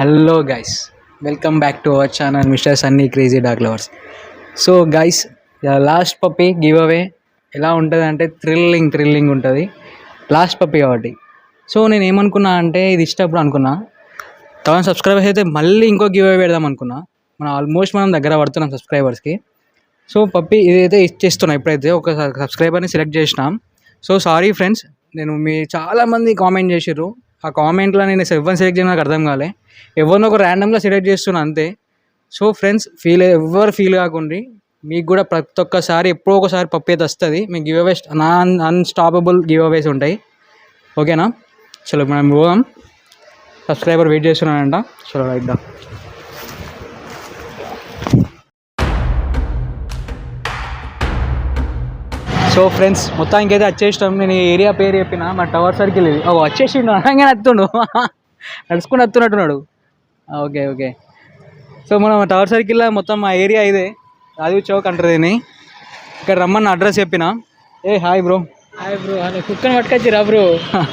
Hello guys welcome back to our channel mister Sunny crazy dog lovers so guys last puppy giveaway ఎలా ఉంటుంది అంటే thrilling thrilling ఉంటుంది. Last puppy కాబట్టి. So నేను ఏమనుకున్నా అంటే ఇది ఇష్టప్పుడు అనుకున్నా. థౌసండ్ సబ్స్క్రైబర్స్ అయితే మళ్ళీ ఇంకో గివ్ అవే పెడదాం అనుకున్నా. మనం ఆల్మోస్ట్ మనం దగ్గర పడుతున్నాం సబ్స్క్రైబర్స్కి సో పప్పి ఇదైతే ఇచ్చేస్తున్నాం ఇప్పుడైతే ఒక సబ్స్క్రైబర్ని సెలెక్ట్ చేసినాం. సో సారీ ఫ్రెండ్స్ నేను మీ చాలామంది కామెంట్ చేసిర్రు. ఆ కామెంట్లో నేను ఎవరిని సెలెక్ట్ చేయడం నాకు అర్థం కాలే. ఎవరినో ఒక ర్యాండమ్గా సెలెక్ట్ చేస్తున్నా అంతే. సో ఫ్రెండ్స్ ఫీల్ ఎవరు ఫీల్ కాకుండా మీకు కూడా ప్రతి ఒక్కసారి ఎప్పుడో ఒకసారి పప్పు అయితే వస్తుంది మీకు give aways non unstoppable give aways ఉంటాయి ఓకేనా చలో మనం పోదాం. సబ్స్క్రైబర్ వెయిట్ చేస్తున్నానంట చలో రైట్ సో ఫ్రెండ్స్ మొత్తానికి అయితే వచ్చేసినాం. నేను ఏరియా పేరు చెప్పిన మా టవర్ సర్కిల్ ఇది. ఓ వచ్చేసిండు అనగానే వస్తుండు నడుచుకుని వస్తున్నట్టున్నాడు ఓకే ఓకే. సో మనం టవర్ సర్కిల్లో మొత్తం మా ఏరియా ఇదే. రాజీవ్ చౌక్ అంటారు దీన్ని. ఇక్కడ రమ్మన్న అడ్రస్ చెప్పిన. Hey hi bro hi bro అదే కుక్కని పట్టుకొచ్చిరా బ్రో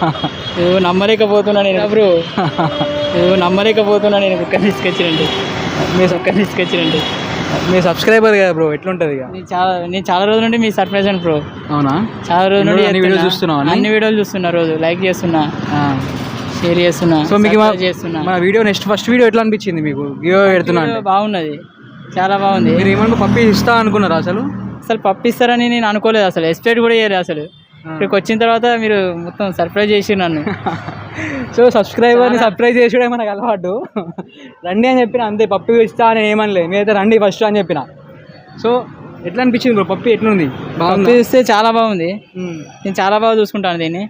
నువ్వు నమ్మలేకపోతున్నా నేను. బ్రో నువ్వు నమ్మలేకపోతున్నా నేను కుక్కని తీసుకొచ్చినండి మీ కుక్కని తీసుకొచ్చినండి మీ సబ్స్క్రైబర్ కదా బ్రో ఎట్లుంటుంది ఇక? నేను చాలా నేను చాలా రోజుల నుండి మీ సర్ప్రైజ్ బ్రో అవునా? చాలా రోజుల నుండి అన్ని చేస్తున్నా. videos చూస్తున్నావా అన్ని? వీడియోలు చూస్తున్నా రోజు లైక్ చేస్తున్నా షేర్ చేస్తున్నా సో మీకు మా- చేస్తున్నా. మన వీడియో నెక్స్ట్ ఫస్ట్ వీడియో ఎట్లా అనిపించింది మీకు? గివ్ పెడుతున్నా బాగున్నది చాలా బాగుంది. మీరు ఏమన్నా పప్పి ఇస్తా అనుకున్నారా అసలు? అసలు పంపిస్తారని నేను అనుకోలేదు అసలు ఎక్స్పెక్ట్ కూడా చేయలేదు అసలు. ఇక్కడికి వచ్చిన తర్వాత మీరు మొత్తం సర్ప్రైజ్ చేసి నన్ను. సో సబ్స్క్రైబర్ని సర్ప్రైజ్ చేసుడే మనకు అలవాటు. రండి అని చెప్పిన అంతే పప్పు ఇస్తా అని ఏమనలే. మీరైతే రండి ఫస్ట్ అని చెప్పిన. సో ఎట్లా అనిపించింది బ్రో పప్పు ఎట్లుంది? బాగుంది? పంపిస్తే చాలా బాగుంది. నేను చాలా బాగా చూసుకుంటాను దీన్ని.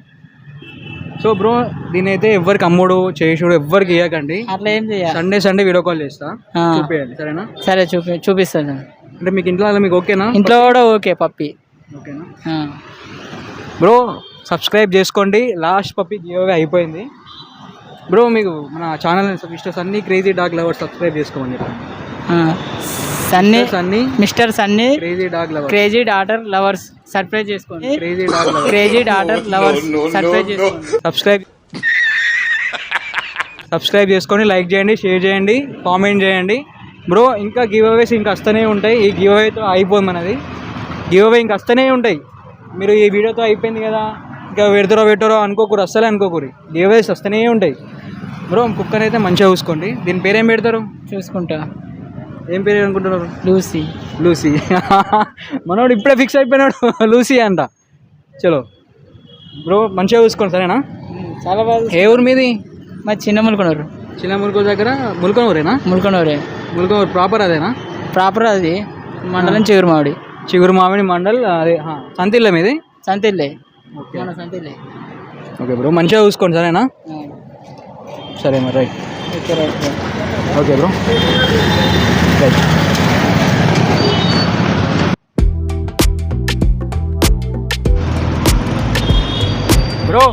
సో బ్రో దీని అయితే ఎవరికి అమ్ముడు చేసుడు ఎవరికి ఇవ్వకండి అట్లా ఏం చేయాలి సండే సండే వీడియో కాల్ చేస్తా. ఆ. చూపించండి సరేనా? సరే చూపి చూపిస్తాను. అంటే మీకు ఇంట్లో మీకు ఓకేనా? ఇంట్లో కూడా ఓకే పప్పి. ఓకేనా. బ్రో సబ్స్క్రైబ్ చేసుకోండి. లాస్ట్ పప్పి గివ్ అయిపోయింది. బ్రో మీకు మన channel mister Sunny crazy dog lover subscribe చేసుకోమని చెప్పండి. Sunny Sunny mister Sunny crazy dog lover crazy daughter lovers surprise చేసుకోండి. Crazy dog lover crazy daughter lovers surprise చేసుకోండి. Subscribe subscribe చేసుకొని like చేయండి share చేయండి కామెంట్ చేయండి. బ్రో ఇంకా giveaways ఇంకా వస్తూనే ఉంటాయి. ఈ గివ్ అవేతో అయిపోదు మనది. గివ్ అవే ఇంకా వస్తూనే ఉంటాయి. మీరు ఈ వీడియోతో అయిపోయింది కదా. ఇంకా పెడతారో పెట్టారో అనుకోకూరు అస్సలే అనుకోకూరి అవేస్ వస్తూనే ఉంటాయి. బ్రో కుక్కర్ అయితే మంచిగా చూసుకోండి. దీని పేరు ఏం పెడతారు? చూసుకుంటా. ఏం పేరు అనుకుంటున్నారు? లూసీ. లూసీ. మనోడు ఇప్పుడే ఫిక్స్ అయిపోయినాడు. లూసీ అంట. చలో. బ్రో మంచిగా చూసుకోండి సరేనా? చాలా బాగా ఏ ఊరు మీది? మా చిన్న ములుకొనూరు. చిన్న ములుకూరు దగ్గర ములుకనూరేనా? ములుకొనూరే. ములుకనూరు ప్రాపర్ అదేనా? ప్రాపర్ అది. మండలం చిగురు మామిడి చిగురు మామిడి మండల్ అదే సంతిల్ల మీది? సంతిల్లే. మన సొంతలే ఓకే బ్రో మంచిగా చూసుకోండి సరేనా? సరే మరి right right. Okay bro. Right. Bro